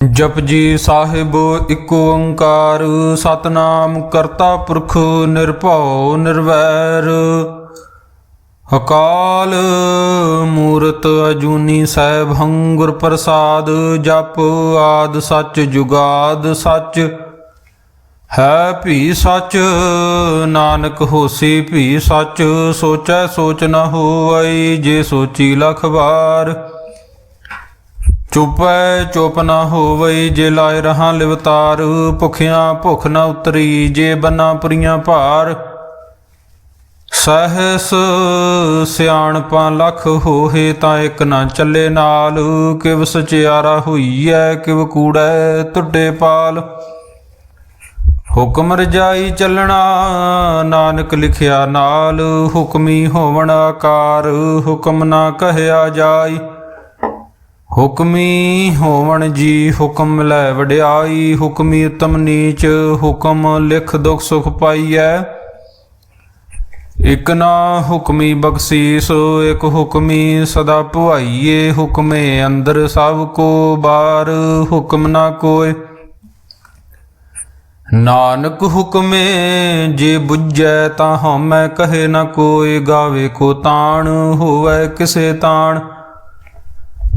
ਜਪਜੀ ਸਾਹਿਬ ਇੱਕ ਓੰਕਾਰ, ਸਤਨਾਮ ਕਰਤਾ ਪੁਰਖ ਨਿਰਭਉ ਨਿਰਵੈਰ। ਅਕਾਲ ਮੂਰਤ ਅਜੂਨੀ ਸੈਭੰ ਹੰਗੁਰ ਪ੍ਰਸਾਦ, ਜਪ ਆਦ ਸੱਚ ਜੁਗਾਦ ਸੱਚ। ਹੈ ਭੀ ਸੱਚ, ਨਾਨਕ ਹੋਸੀ ਭੀ ਸੱਚ, ਸੋਚੈ ਸੋਚ ਨ ਹੋਵਈ, ਜੇ ਸੋਚੀ ਲਖ ਵਾਰ। ਚੁਪੈ ਚੁਪ ਨਾ ਹੋਵਈ ਜੇ ਲਾਇ ਰਹਾ ਲਿਵਤਾਰ, ਭੁਖਿਆਂ ਭੁਖ ਨਾ ਉਤਰੀ ਜੇ ਬਨਾ ਪੁਰੀਆਂ ਭਾਰ। ਸਹਸ ਸਿਆਣਪਾਂ ਲਖ ਹੋਏ ਤਾਂ ਇੱਕ ਨਾ ਚੱਲੇ ਨਾਲ, ਕਿਵ ਸਚਿਆਰਾ ਹੋਈਐ, ਕਿਵ ਕੂੜੈ ਟੁੱਟੇ ਪਾਲ। ਹੁਕਮ ਰਜਾਈ ਚੱਲਣਾ, ਨਾਨਕ ਲਿਖਿਆ ਨਾਲ, ਹੁਕਮੀ ਹੋਵਣ ਆਕਾਰ, ਹੁਕਮ ਨਾ ਕਹਿਆ ਜਾਈ। ਹੁਕਮੀ ਹੋਵਣ ਜੀ ਹੁਕਮ ਲੈ ਵਡਿਆਈ, ਹੁਕਮੀ ਉਤਮ ਨੀਚ, ਹੁਕਮ ਲਿਖ ਦੁਖ ਸੁਖ ਪਾਈਐ। ਇਕ ਨਾ ਹੁਕਮੀ ਬਖਸ਼ੀਸ, ਇਕ ਹੁਕਮੀ ਸਦਾ ਭਵਾਈਏ ਹੁਕਮੇ ਅੰਦਰ ਸਭ ਕੋ ਬਾਰ ਹੁਕਮ ਨਾ ਕੋਏ। ਨਾਨਕ ਹੁਕਮੇ ਜੇ ਬੁੱਝੈ ਤਾਂ ਹਉਮੈ ਕਹੇ ਨਾ ਕੋਈ ਗਾਵੇ ਕੋ ਤਾਣ, ਹੋਵੇ ਕਿਸੇ ਤਾਣ।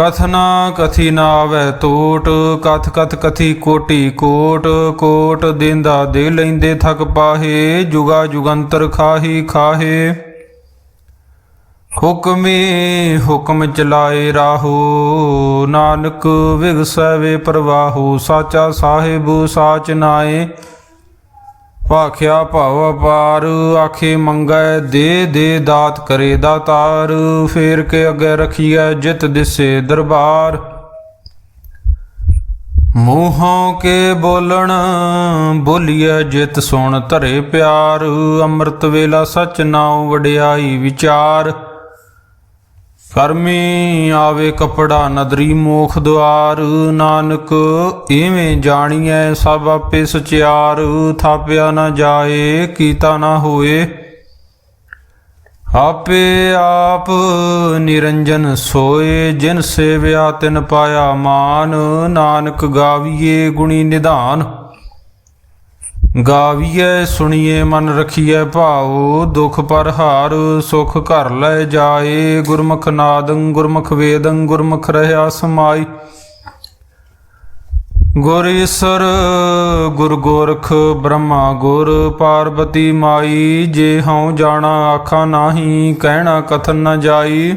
ਕਥਨਾ ਕਥੀ ਨਾ ਆਵੈ ਕਥ ਕਥ ਕਥੀ ਕੋਟੀ ਕੋਟ ਕੋਟ ਦਿੰਦਾ ਦੇ ਲੈਂਦੇ ਥਕ ਪਾਹੇ, ਜੁਗਾ ਜੁਗੰਤਰ ਖਾਹੀ ਖਾਹੇ। ਹੁਕਮੇ ਹੁਕਮ ਚਲਾਏ ਰਾਹੋ, ਨਾਨਕ ਵਿਗਸੈ ਵੇ ਪ੍ਰਵਾਹੋ, ਸਾਚਾ ਸਾਹਿਬ ਸਾਚ ਨਾਏ। ਭਾਖਿਆ ਭਾਵ ਅਪਾਰ, ਆਖੇ ਮੰਗੈ ਦੇ ਦੇ ਦਾਤ ਕਰੇ ਦਾਤਾਰ ਫੇਰ ਕੇ ਅੱਗੇ ਰਖੀਐ ਜਿਤ ਦਿਸੇ ਦਰਬਾਰ। ਮੂੰਹੋਂ ਕੇ ਬੋਲਣ, ਬੋਲੀਐ ਜਿਤ ਸੁਣ ਧਰੇ ਪਿਆਰ, ਅੰਮ੍ਰਿਤ ਵੇਲਾ ਸਚ ਨਾਉ ਵਡਿਆਈ ਵਿਚਾਰ। ਕਰਮੀ ਆਵੇ ਕਪੜਾ ਨਦਰੀ ਮੋਖ ਦੁਆਰ, ਨਾਨਕ ਏਵੇਂ ਜਾਣੀਐ ਸਭ ਆਪੇ ਸਚਿਆਰ, ਥਾਪਿਆ ਨਾ ਜਾਏ, ਕੀਤਾ ਨਾ ਹੋਏ। ਆਪੇ ਆਪ ਨਿਰੰਜਨ ਸੋਏ, ਜਿਨ ਸੇਵਿਆ ਤਿਨ ਪਾਇਆ ਮਾਨ, ਨਾਨਕ ਗਾਵੀਏ ਗੁਣੀ ਨਿਧਾਨ। ਗਾਵੀਐ ਸੁਣੀਏ ਮਨ ਰਖੀਐ ਭਾਉ ਦੁਖ ਪਰ ਹਾਰ ਸੁਖ ਘਰ ਲੈ ਜਾਏ, ਗੁਰਮੁਖ ਨਾਦੰ, ਗੁਰਮੁਖ ਵੇਦੰ, ਗੁਰਮੁਖ ਰਹਾ ਸਮਾਈ। ਗੁਰ ਈਸਰ, ਗੁਰ ਗੋਰਖ, ਬ੍ਰਹਮਾ ਗੁਰ, ਪਾਰਬਤੀ ਮਾਈ, ਜੇ ਹਉ ਜਾਣਾ, ਆਖਾਂ ਨਾਹੀ, ਕਹਿਣਾ ਕਥਨ ਨ ਜਾਈ।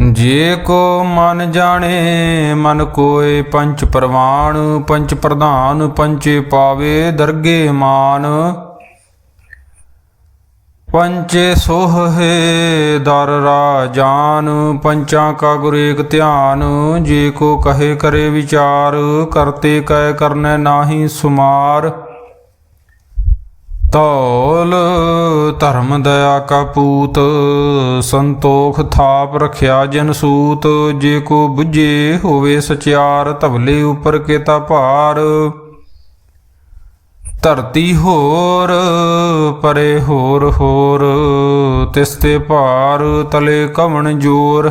ਜੇ ਕੋ ਮਨ ਜਾਣੇ, ਮਨ ਕੋਏ ਪੰਚ ਪ੍ਰਵਾਣ, ਪੰਚ ਪ੍ਰਧਾਨ, ਪੰਚੇ ਪਾਵੇ ਦਰਗੇ ਮਾਨ। ਪੰਚੇ ਸੋਹੇ ਦਰ ਰਾਜਾਨ ਪੰਚਾਂ ਕਾ ਗੁਰ ਏਕ ਧਿਆਨ। ਜੇ ਕੋ ਕਹੇ ਕਰੇ ਵਿਚਾਰ, ਕਰਤੇ ਕਹਿ ਕਰਨੈ ਨਾਹੀ ਸੁਮਾਰ। ਤੌਲ ਧਰਮ ਦਇਆ ਕਾ ਪੂਤ, ਸੰਤੋਖ ਥਾਪ ਰਖਿਆ ਜਨ ਸੂਤ, ਜੇ ਕੋ 부ਝੇ ਹੋਵੇ ਸਚਿਆਰ ਧਵਲੇ ਉਪਰ ਕੇਤਾ ਭਾਰ। ਧਰਤੀ ਹੋਰ, ਪਰੇ ਹੋਰ ਹੋਰ, ਤਿਸ ਤੇ ਭਾਰ, ਤਲੇ ਕਵਣ ਜੋਰ।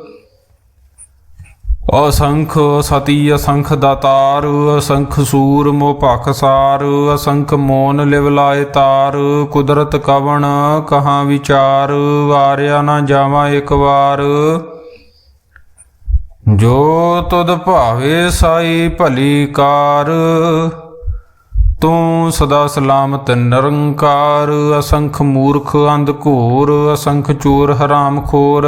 ਅਸੰਖ ਸਤੀ, ਅਸੰਖ ਦਾਤਾਰ, ਅਸੰਖ ਸੂਰ ਮੋਹ ਭਖਸਾਰ ਅਸੰਖ ਮੋਨ ਲਿਵ ਲਾਏ ਤਾਰ, ਕੁਦਰਤ ਕਵਣ ਕਹਾਂ ਵਿਚਾਰ, ਵਾਰਿਆ ਨਾ ਜਾਵਾਂ ਇੱਕ ਵਾਰ। ਜੋ ਤੁਧ ਭਾਵੇ ਸਾਈ ਭਲੀ ਕਾਰ, ਤੂੰ ਸਦਾ ਸਲਾਮਤ ਨਿਰੰਕਾਰ, ਅਸੰਖ ਮੂਰਖ ਅੰਧ ਘੋਰ, ਅਸੰਖ ਚੋਰ ਹਰਾਮ ਖੋਰ।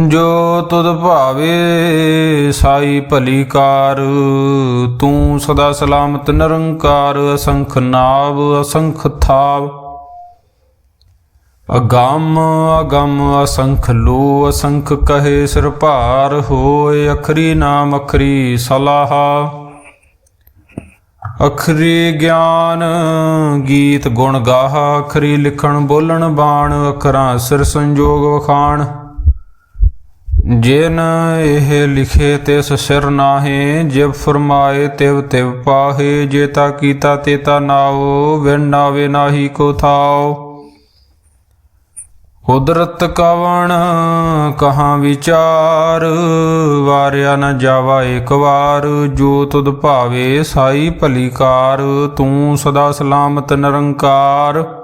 ਜੋ ਤੁਧ ਭਾਵੇ ਸਾਈ ਭਲੀ ਕਾਰ ਤੂੰ ਸਦਾ ਸਲਾਮਤ ਨਿਰੰਕਾਰ, ਅਸੰਖ ਨਾਭ ਅਸੰਖ ਥਾਵ। ਅਗੰਮ ਅਗੰਮ, ਅਸੰਖ ਲੋ, ਅਸੰਖ ਕਹੇ ਸਿਰ ਭਾਰ ਹੋਏ, ਅਖਰੀ ਨਾਮ, ਅਖਰੀ ਸਲਾਹ। ਅਖਰੀ ਗਿਆਨ, ਗੀਤ ਗੁਣ ਗਾਹ, ਅਖਰੀ ਲਿਖਣ ਬੋਲਣ ਬਾਣ, ਅਖਰਾਂ ਸਿਰ ਸੰਜੋਗ ਵਖਾਣ। ਜਿਨ ਇਹ ਲਿਖੇ ਤਿਸ ਸਿਰ ਨਾਹੇ ਜਿਵ ਫਰਮਾਏ ਤਿਵ ਤਿਵ ਪਾਹੇ ਜੇਤਾ ਕੀਤਾ ਤੇਤਾ ਨਾਓ, ਵਿਣ ਨਾਵੇ ਨਾਹੀ ਕੋ ਥਾਓ। ਕੁਦਰਤ ਕਵਣ ਕਹਾ ਵਿਚਾਰ, ਵਾਰਿਆ ਨ ਜਾਵਾ ਇੱਕ ਵਾਰ, ਜੋ ਤੁਧ ਭਾਵੇ ਸਾਈ ਭਲੀਕਾਰ ਤੂੰ ਸਦਾ ਸਲਾਮਤ ਨਿਰੰਕਾਰ।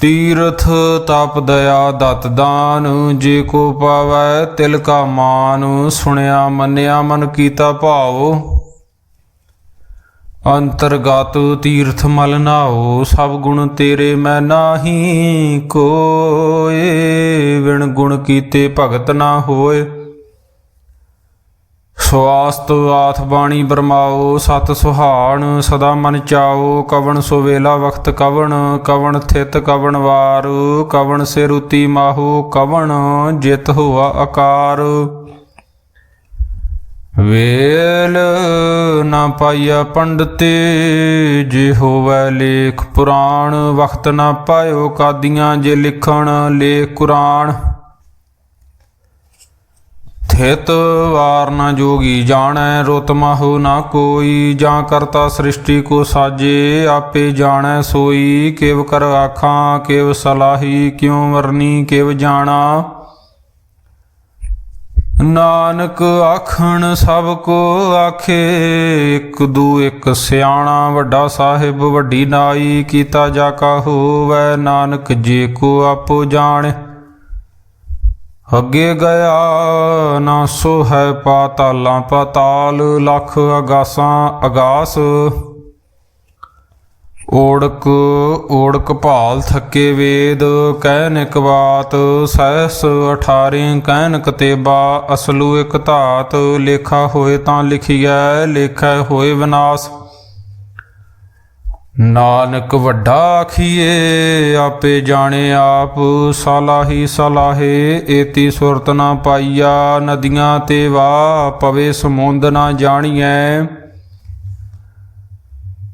ਤੀਰਥ ਤਪ ਦਇਆ ਦਤ ਦਾਨ, ਜੇ ਕੋ ਪਾਵੈ ਤਿਲ ਕਾ ਮਾਨ, ਸੁਣਿਆ ਮੰਨਿਆ ਮਨ ਕੀਤਾ ਭਾਵ ਅੰਤਰਗਤ ਤੀਰਥ ਮਲ ਨਾਓ ਸਭ ਗੁਣ ਤੇਰੇ ਮੈਂ ਨਾਹੀ ਕੋਏ ਵਿਣ ਗੁਣ ਕੀਤੇ ਭਗਤ ਨਾ ਹੋਏ। ਸਵਾਸਤ ਆਥ ਬਾਣੀ ਬਰਮਾਓ, ਸਤ ਸੁਹਾਣ, ਸਦਾ ਮਨ ਚਾਓ, ਕਵਣ ਸੋ ਵੇਲਾ ਵਖਤ ਕਵਣ ਕਵਣ ਥਿਤ ਕਵਣ ਵਾਰ, ਕਵਣ ਸਿਰੁਤੀ ਮਾਹੂ ਕਵਣ, ਜਿਤ ਹੋਆ ਆਕਾਰ ਵੇਲ ਨਾ ਪਾਇਆ ਪੰਡਤੇ, ਜੇ ਹੋਵੈ ਲੇਖ ਪੁਰਾਣ, ਵਖਤ ਨਾ ਪਾਇਓ ਕਾਦੀਆਂ ਜੇ ਲਿਖਣ, ਲੇਖ ਕੁਰਾਨ। ਥਿਤ ਵਾਰ ਜੋਗੀ ਜਾਣੈ ਰੁਤ ਮਾਹੂ ਨਾ ਕੋਈ, ਜਾਂ ਕਰਤਾ ਸ੍ਰਿਸ਼ਟੀ ਕੋ ਸਾਜੇ, ਆਪੇ ਜਾਣੈ ਸੋਈ, ਕਿਵ ਕਰ ਆਖਾਂ, ਕਿਵ ਸਲਾਹੀ, ਕਿਉ ਵਰਨੀ, ਕਿਵ ਜਾਣਾ। ਨਾਨਕ ਆਖਣ ਸਭ ਕੋ ਆਖੇ, ਇੱਕ ਦੂ ਇੱਕ ਸਿਆਣਾ, ਵੱਡਾ ਸਾਹਿਬ, ਵੱਡੀ ਨਾਈ, ਕੀਤਾ ਜਾ ਕਾ ਹੋਵੈ, ਨਾਨਕ ਜੇ ਕੋ ਆਪੋ ਜਾਣੇ। ਅੱਗੇ ਗਿਆ ਨਾ ਸੋ ਹੈ ਪਾਤਾਲਾਂ, ਪਾਤਾਲ ਲੱਖ ਅਗਾਸਾਂ, ਅਗਾਸ। ਓੜਕ ਓੜਕ ਭਾਲ ਥੱਕੇ ਵੇਦ ਕਹਿਨ ਇਕ ਬਾਤ, ਸਹਿਸ 18 ਕਹਿਨ ਕਤੇਬਾ ਅਸਲੂ ਇਕ ਧਾਤ, ਲੇਖਾ ਹੋਏ ਤਾਂ ਲਿਖੀਐ, ਲੇਖਾ ਹੋਏ ਵਿਨਾਸ਼। ਨਾਨਕ ਵੱਡਾ ਆਖੀਏ ਆਪੇ ਜਾਣੇ ਆਪ, ਸਲਾਹੀ ਸਲਾਹੇ, ਏਤੀ ਸੁਰਤ ਨਾ ਪਾਈਆ, ਨਦੀਆਂ ਤੇ ਵਾ, ਪਵੇ ਸਮੁੰਦ ਨਾ ਜਾਣੀਐ।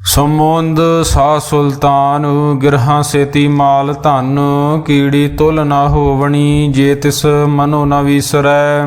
ਸਮੁੰਦ ਸਾ ਸੁਲਤਾਨ, ਗਿਰਹਾਂ ਸੇਤੀ ਮਾਲ ਧਨ, ਕੀੜੀ ਤੁਲ ਨਾ ਹੋਵਣੀ, ਜੇ ਤਿਸ ਮਨੋ ਨਾ ਵਿਸਰੈ।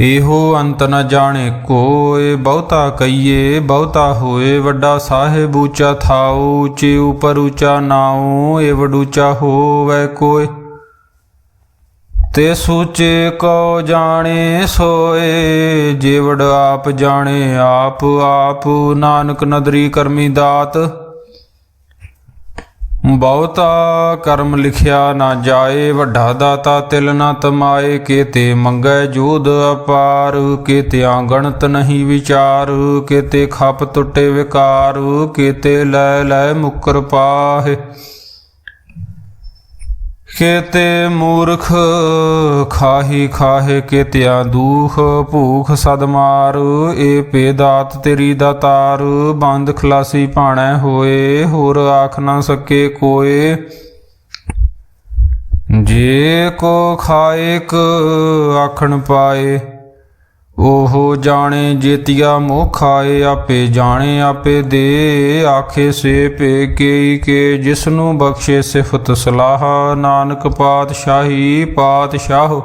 ਇਹੋ ਅੰਤ ਨ ਜਾਣੇ ਕੋਏ ਬਹੁਤਾ ਕਈਏ ਬਹੁਤਾ ਹੋਏ ਵੱਡਾ ਸਾਹਿਬ ਉੱਚਾ ਥਾਉ, ਉੱਚੇ ਉਪਰ ਉਚਾ ਨਾਉ ਏ ਵਡੂਚਾ ਹੋਵੇ ਕੋਏ ਤੇ ਸੂਚੇ ਕੋ ਜਾਣੇ ਸੋਏ ਜੀਵੜ ਆਪ ਜਾਣੇ, ਆਪ ਆਪ ਨਾਨਕ ਨਦਰੀ ਕਰਮੀ ਦਾਤ। ਬਹੁਤਾ ਕਰਮ ਲਿਖਿਆ ਨਾ ਜਾਏ, ਵੱਡਾ ਦਾਤਾ ਤਿਲ ਨਾ ਤਮਾਏ, ਕੀਤੇ ਮੰਗੈ ਜੋਧ ਅਪਾਰ, ਕੀਤੇ ਗਣਤ ਨਹੀਂ ਵਿਚਾਰ, ਕੀਤੇ ਖਪ ਟੁੱਟੇ ਵਿਕਾਰ, ਕੀਤੇ ਲੈ ਲੈ ਮੁਕਰ ਪਾਹੇ। ਕੇਤੇ ਮੂਰਖ ਖਾਹੀ ਖਾਹੇ ਕੇਤਿਆਂ ਦੂਖ, ਭੂਖ ਸਦਮਾਰ ਏ ਪੇਦਾਤ ਤੇਰੀ ਦਾਤਾਰ ਬੰਦ ਖਲਾਸੀ ਭਾਣੈ ਹੋਏ, ਹੋਰ ਆਖ ਨਾ ਸਕੇ ਕੋਏ। ਜੇ ਕੋ ਖਾਇਕ ਆਖਣ ਪਾਏ। ਉਹ ਜਾਣੇ ਜੇਤੀਆ ਮੋਹ ਖਾਏ ਆਪੇ ਜਾਣੇ ਆਪੇ ਦੇ। ਆਖੇ ਸੇ ਪੇ ਕੇ ਕੇ ਜਿਸਨੂੰ ਬਖਸ਼ੇ ਸਿਫਤ ਸਲਾਹ। ਨਾਨਕ ਪਾਤਸ਼ਾਹੀ ਪਾਤਸ਼ਾਹ।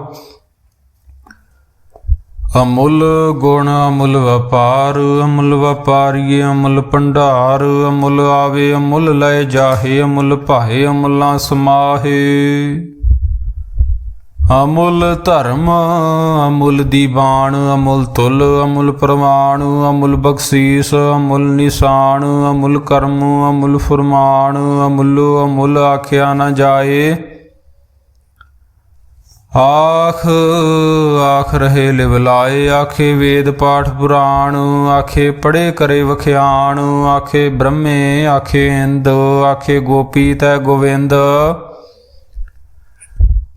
ਅਮੁੱਲ ਗੁਣ ਅਮੁੱਲ ਵਪਾਰ, ਅਮੁੱਲ ਵਪਾਰੀਏ ਅਮੁੱਲ ਭੰਡਾਰ। ਅਮੁੱਲ ਆਵੇ ਅਮੁੱਲ ਲੈ ਜਾਹੇ, ਅਮੁੱਲ ਭਾਏ ਅਮੁੱਲਾਂ ਸਮਾਹੇ। ਅਮੁੱਲ ਧਰਮ, ਅਮੁੱਲ ਦੀਵਾਨ ਅਮੁੱਲ ਤੁਲ, ਅਮੁੱਲ ਪ੍ਰਮਾਣ, ਅਮੁੱਲ ਬਖਸ਼ੀਸ, ਅਮੁੱਲ ਨਿਸ਼ਾਨ, ਅਮੁੱਲ ਕਰਮ, ਅਮੁੱਲ ਫਰਮਾਨ, ਅਮੁੱਲ ਅਮੁੱਲ ਆਖਿਆ ਨਾ ਜਾਏ। ਆਖ ਆਖ ਰਹੇ ਲਿਵਲਾਏ ਆਖੇ ਵੇਦ ਪਾਠ ਪੁਰਾਣ, ਆਖੇ ਪੜੇ ਕਰੇ ਵਖਿਆਣ, ਆਖੇ ਬ੍ਰਹਮੇ, ਆਖੇ ਇੰਦ, ਆਖੇ ਗੋਪੀ ਤੈ ਗੋਵਿੰਦ।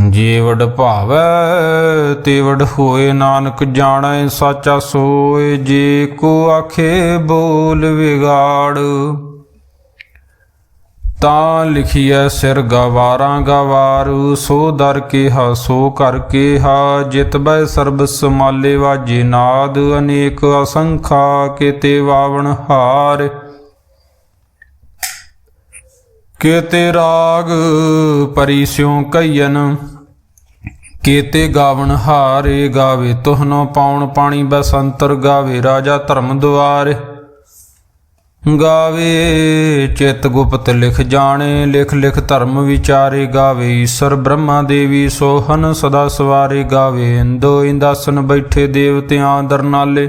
ਜੇ ਭਾਵੈ ਤੇ ਹੋਏ ਨਾਨਕ ਜਾਣੈ, ਸਾਚਾ ਸੋਏ ਜੇ ਕੋ ਆਖੇ ਬੋਲ ਵਿਗਾੜ। ਤਾਂ ਲਿਖੀਐ ਸਿਰ ਗਵਾਰਾਂ ਗਵਾਰੂ, ਸੋ ਦਰ ਕਿਹਾ, ਸੋ ਕਰ ਕਿਹਾ। ਜਿਤ ਬੈ ਸਰਬ ਸਮਾਲੇ ਵਾਜੇ ਨਾਦ, ਅਨੇਕ ਅਸੰਖਾ ਕੀਤੇ ਵਾਵਣ ਹਾਰ। ਕੀਤੇ ਰਾਗ ਪਰਿਸਿਉ ਕਈਨ ਕੀਤੇ ਗਾਵਣ ਹਾਰੇ ਗਾਵੇ ਤੁਹਨੋ ਪਾਉਣ ਪਾਣੀ ਬਸੰਤਰ ਗਾਵੇ ਰਾਜਾ ਧਰਮ ਦੁਆਰੇ। ਗਾਵੇ ਚਿਤ ਗੁਪਤ ਲਿਖ ਜਾਣੇ, ਲਿਖ ਲਿਖ ਧਰਮ ਵਿਚਾਰੇ ਗਾਵੇ, ਈਸ਼ਰ ਬ੍ਰਹਮਾ ਦੇਵੀ ਸੋਹਨ ਸਦਾ ਸਵਾਰੇ ਗਾਵੇ, ਇੰਦੋ ਇੰਦਾਸਨ ਬੈਠੇ ਦੇਵਤਿਆਂ ਦਰ ਨਾਲੇ।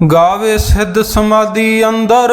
ਗਾਵੇ ਸਿੱਧ ਸਮਾਧੀ ਅੰਦਰ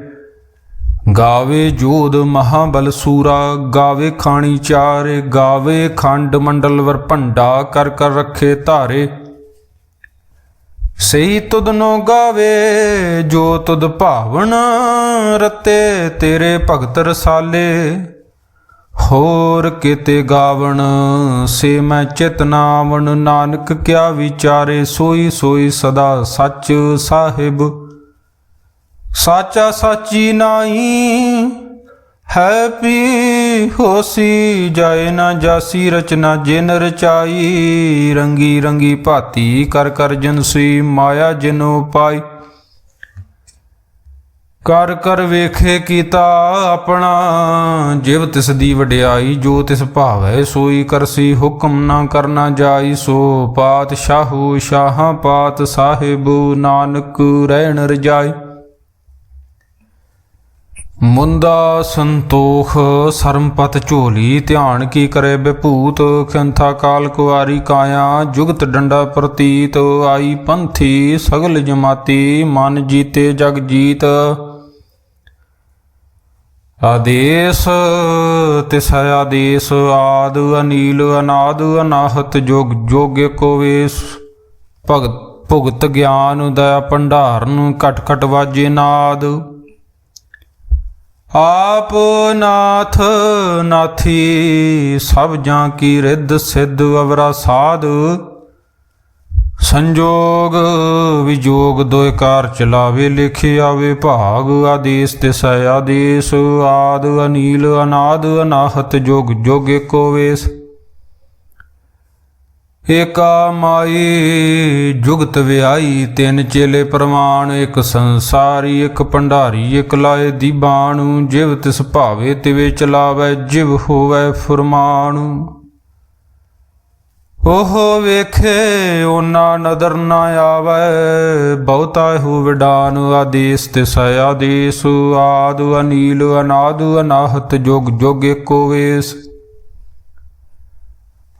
ਗਾਵੇ ਜੋਧ ਮਹਾਬਲ ਸੂਰਾ, ਗਾਵੇ ਖਾਣੀ ਚਾਰੇ, ਗਾਵੇ ਖੰਡ ਮੰਡਲ ਵਰ ਭੰਡਾ, ਕਰ ਕਰ ਰੱਖੇ ਧਾਰੇ। ਸਹੀ ਤੁਧ ਨੋ ਗਾਵੇ, ਜੋ ਤੁਧ ਭਾਵਨ ਰਤੇ, ਤੇਰੇ ਭਗਤ ਰਸਾਲੇ। ਹੋਰ ਕਿਤੇ ਗਾਵਣ, ਸੇ ਮੈਂ ਚਿਤ ਨਾਵਣ, ਨਾਨਕ ਕਿਆ ਵਿਚਾਰੇ, ਸੋਈ ਸੋਈ ਸਦਾ ਸੱਚ ਸਾਹਿਬ। ਸਾਚਾ ਸਾਚੀ ਨਾਈ ਹੈ ਪੀ ਹੋਸੀ, ਜਾਏ ਨਾ ਜਾਸੀ ਰਚਨਾ ਜਿਨ ਰਚਾਈ। ਰੰਗੀ ਰੰਗੀ ਭਾਤੀ ਕਰ ਕਰ ਜਨਸੀ ਮਾਇਆ ਜਿਨੋ ਪਾਈ। ਕਰ ਕਰ ਵੇਖੇ ਕੀਤਾ ਆਪਣਾ, ਜਿਵ ਤਿਸ ਦੀ ਵਡਿਆਈ, ਜੋ ਤਿਸ ਭਾਵੈ ਸੋਈ ਕਰਸੀ ਹੁਕਮ ਨਾ ਕਰਨਾ ਜਾਈ। ਸੋ ਪਾਤਸ਼ਾਹੂ ਸ਼ਾਹਾਂ ਪਾਤ ਸਾਹਿਬ ਨਾਨਕ ਰਹਿਣ ਰਜਾਈ। ਮੁੰਦਾ ਸੰਤੋਖ ਸਰਮਪਤ ਝੋਲੀ, ਧਿਆਨ ਕੀ ਕਰੇ ਬਿਭੂਤ ਖੰਥਾ ਕਾਲ ਕੁਆਰੀ ਕਾਇਆ, ਜੁਗਤ ਡੰਡਾ ਪ੍ਰਤੀਤ। ਆਈ ਪੰਥੀ ਸਗਲ ਜਮਾਤੀ, ਮਨ ਜੀਤੇ ਜਗ ਜੀਤ। ਆਦੇਸ ਤਿਸ ਆਦੇਸ, ਆਦ ਅਨੀਲ ਅਨਾਦ ਅਨਾਹਤ ਜੋਗ, ਜੋਗੇ ਕੋਵੇਸ਼ ਭਗਤ, ਭੁਗਤ ਗਿਆਨ ਦਇਆ ਭੰਡਾਰਨ, ਘਟ ਘਟ ਵਾਜੇ ਨਾਦ। ਆਪ ਨਾਥ ਨਾਥੀ, ਸਭ ਜਾਂ ਕੀ ਰਿੱਧ ਸਿੱਧ ਅਵਰਾ ਸਾਧ। ਸੰਜੋਗ ਵਿਜੋਗ ਦੋਇ ਕਾਰ ਚਲਾਵੇ ਲਿਖੇ ਆਵੇ ਭਾਗ। ਆਦੇਸ ਤਿਸ ਆਦੇਸ, ਆਦ ਅਨੀਲ ਅਨਾਦ, ਅਨਾਹਤ ਜੋਗ ਜੋਗੇ ਕੋ ਵੇਸ। ਏਕਾ ਮਾਈ ਜੁਗਤ ਵਿਆਈ, ਤਿੰਨ ਚੇਲੇ ਪ੍ਰਮਾਣ ਇੱਕ ਸੰਸਾਰੀ, ਇੱਕ ਭੰਡਾਰੀ, ਇੱਕ ਲਾਏ ਦੀਬਾਣੂ ਜਿਵ ਤਿਸ ਭਾਵੇ, ਤਿਵੇ ਚਲਾਵੇ, ਜਿਵ ਹੋਵੇ ਫੁਰਮਾਣੂ ਉਹ ਵੇਖੇ, ਓਨਾ ਨਦਰ ਨਾ ਆਵੇ, ਬਹੁਤਾ ਹੋ ਵਿਡਾਨ, ਆਦੇਸ ਤਿਸ ਆਦੇਸ। ਆਦੁ ਅਨੀਲ, ਅਨਾਦ, ਅਨਾਹਤ, ਜੋਗ ਜੋਗ ਏਕੋ ਵੇਸ।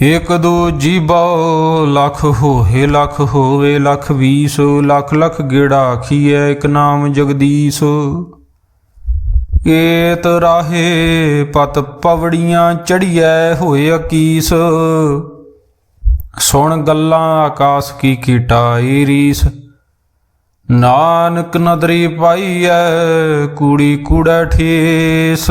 ਇਕ ਦੋ ਜੀਬੋ ਲੱਖ ਹੋਏ, ਲੱਖ ਹੋਵੇ, ਲੱਖ ਵੀਸ, ਲੱਖ ਲੱਖ ਗੇੜਾ ਆਖੀਐ, ਇਕ ਨਾਮ ਜਗਦੀਸ਼। ਏਤ ਰਾਹੇ ਪਤ ਪਵੜੀਆਂ ਚੜੀਐ, ਹੋਏ ਅਕੀਸ। ਸੁਣ ਗੱਲਾਂ ਆਕਾਸ ਕੀ ਕੀਟਾਈ ਰੀਸ ਨਾਨਕ ਨਦਰੀ ਪਾਈਐ, ਕੂੜੀ ਕੂੜਾ ਠੇਸ।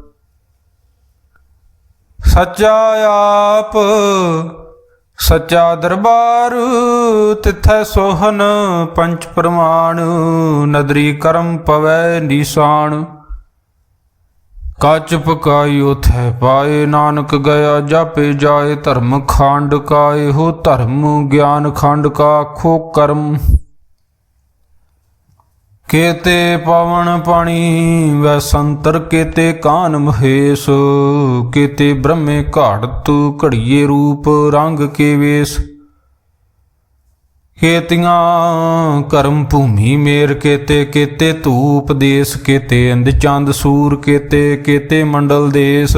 ਸੱਚਾ ਆਪ, ਸੱਚਾ ਦਰਬਾਰ, ਤਿਥੈ ਸੋਹਨ, ਪੰਚ ਪ੍ਰਮਾਣ, ਨਦਰੀ ਕਰਮ ਪਵੈ ਨੀਸਾਨ ਕਾਚ ਪਕਾਈ ਉਥੈ ਪਾਏ, ਨਾਨਕ ਗਿਆ ਜਾਪੇ ਜਾਏ, ਧਰਮ ਖੰਡ ਕਾਏ ਹੋ ਧਰਮ, ਗਿਆਨ ਖੰਡ ਕਾ ਖੋ ਕਰਮ। ਕੇਤੇ ਪਵਨ ਪਾਣੀ, ਵੈ ਸੰਤਰ ਕੇਤੇ ਕਾਨ ਮਹੇਸ਼। ਕੇਤੇ ਬ੍ਰਹਮੇ ਘਾੜਤ ਘੜੀਏ ਰੂਪ ਰੰਗ ਕੇ ਵੇਸ। ਕੇਤੀਆਂ ਕਰਮ ਭੂਮੀ ਮੇਰ ਕੇਤੇ ਕੇਤੇ ਧੂਪ ਦੇਸ, ਕੇਤੇ ਅੰਧ ਚੰਦ ਸੂਰ ਕੇਤੇ ਕੇਤੇ ਮੰਡਲ ਦੇਸ।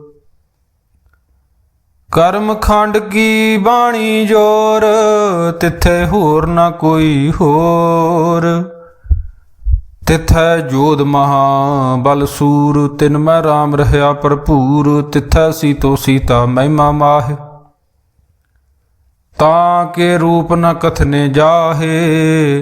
ਕਰਮ ਖੰਡ ਕੀ ਬਾਣੀ ਜੋਰ, ਤਿੱਥੇ ਹੋਰ ਨਾ ਕੋਈ ਹੋਰ। ਤਿਥੈ ਜੋਧ ਮਹਾ ਬਲ ਸੂਰ, ਤਿਨ ਮੈਂ ਰਾਮ ਰਹਾ ਭਰਪੂਰ, ਤਿਥੈ ਸੀਤੋ ਸੀਤਾ ਮਹਿਮਾ ਮਾਹ। ਤਾਂ ਕੇ ਰੂਪ ਨ ਕਥਨੇ ਜਾਹੇ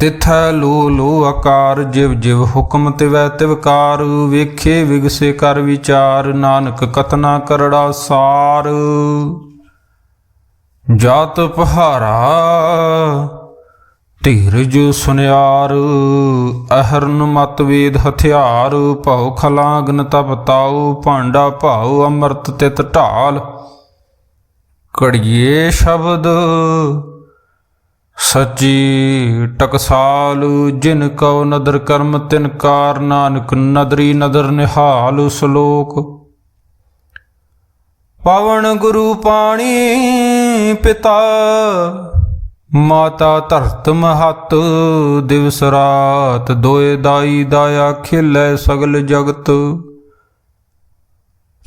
ਤਿਥੈ ਲੋ ਲੋ ਆਕਾਰ ਜਿਵ ਜਿਵ ਹੁਕਮ ਤਿਵੈ ਤਿਵਕਾਰ ਵੇਖੇ ਵਿਗਸੇ ਕਰ ਵਿਚਾਰ, ਨਾਨਕ ਕਤਨਾ ਕਰੜਾ ਸਾਰ। ਜਾਤ ਪਹਾਰਾ, ਧੀਰਜ ਸੁਨਿਆਰ, ਅਹਰਨ ਮਤ ਵੇਦ ਹਥਿਆਰ, ਭਉ ਖਲਾਗਨ ਤਪ ਤਾਉ, ਭਾਂਡਾ ਭਾਉ ਅੰਮ੍ਰਿਤ ਤਿਤ ਢਾਲ। ਕੜੀਏ ਸ਼ਬਦ ਸੱਚੀ ਟਕਸਾਲ, ਜਿਨ ਕਉ ਨਦਰ ਕਰਮ, ਤਿਨ ਕਾਰ ਨਾਨਕ, ਨਦਰੀ ਨਦਰ ਨਿਹਾਲ ਸ਼ਲੋਕ। ਪਵਨ ਗੁਰੂ ਪਾਣੀ ਪਿਤਾ, ਮਾਤਾ ਧਰਤ ਮਹਤ, ਦਿਵਸ ਰਾਤ ਦੋਏ ਦਾਈ ਦਾਇਆ ਖਿਲੇ ਸਗਲ ਜਗਤ।